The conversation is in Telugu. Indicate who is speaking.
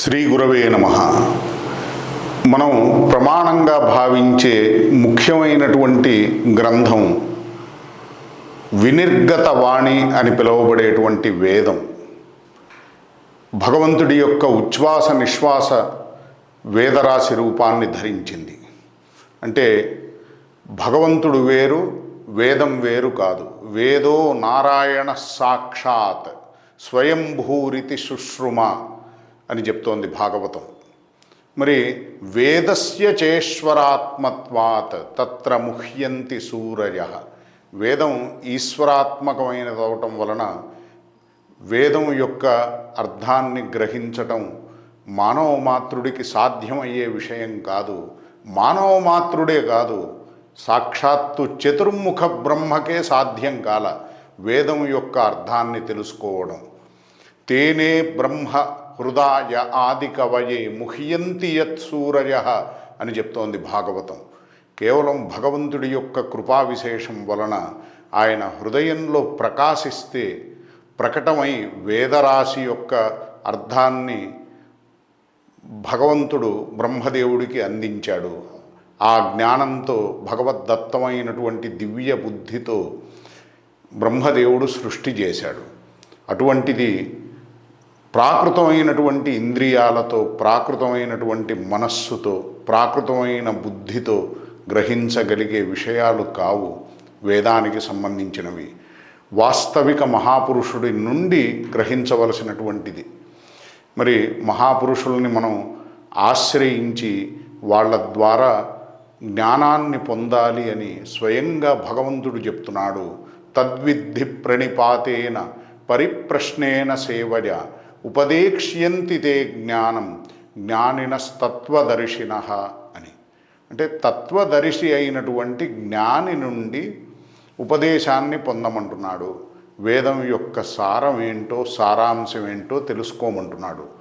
Speaker 1: శ్రీ గురవే నమ. మనం ప్రమాణంగా భావించే ముఖ్యమైనటువంటి గ్రంథం వినిర్గత వాణి అని పిలువబడేటువంటి వేదం. భగవంతుడి యొక్క ఉచ్ఛ్వాస నిశ్వాస వేదరాశి రూపాన్ని ధరించింది. అంటే భగవంతుడు వేరు వేదం వేరు కాదు. వేదో నారాయణ సాక్షాత్ స్వయంభూరితి శుశ్రుమ అని చెప్తోంది భాగవతం. మరి వేదస్య చేశ్వరాత్మత్వాత్ తత్ర ముహ్యంతి సూరయ వేదం ఈశ్వరాత్మకమైనది అవటం వలన వేదం యొక్క అర్థాన్ని గ్రహించటం మానవ మాతృడికి సాధ్యమయ్యే విషయం కాదు. మానవ మాతృడే కాదు. సాక్షాత్తు చతుర్ముఖ బ్రహ్మకే సాధ్యం కాల వేదం యొక్క అర్థాన్ని తెలుసుకోవడం. తేనే బ్రహ్మ హృదయ ఆది కవయే ముహ్యంతి యత్ సూరయ అని చెప్తోంది భాగవతం. కేవలం భగవంతుడి యొక్క కృపా విశేషం వలన ఆయన హృదయంలో ప్రకాశిస్తే ప్రకటమై వేదరాశి యొక్క అర్థాన్ని భగవంతుడు బ్రహ్మదేవుడికి అందించాడు. ఆ జ్ఞానంతో భగవద్దత్తమైనటువంటి దివ్య బుద్ధితో బ్రహ్మదేవుడు సృష్టి చేశాడు. అటువంటిది ప్రాకృతమైనటువంటి ఇంద్రియాలతో ప్రాకృతమైనటువంటి మనస్సుతో ప్రాకృతమైన బుద్ధితో గ్రహించగలిగే విషయాలు కావు వేదానికి సంబంధించినవి. వాస్తవిక మహాపురుషుడి నుండి గ్రహించవలసినటువంటిది. మరి మహాపురుషుల్ని మనం ఆశ్రయించి వాళ్ళ ద్వారా జ్ఞానాన్ని పొందాలి అని స్వయంగా భగవంతుడు చెప్తున్నాడు. తద్విద్ధి ప్రణిపాతేన పరిప్రశ్నేన సేవయ ఉపదేక్ష్యంతి తే జ్ఞానం జ్ఞానినస్తత్వదర్శిన అని. అంటే తత్వదర్శి అయినటువంటి జ్ఞాని నుండి ఉపదేశాన్ని పొందమంటున్నాడు. వేదం యొక్క సారం ఏంటో సారాంశం ఏంటో తెలుసుకోమంటున్నాడు.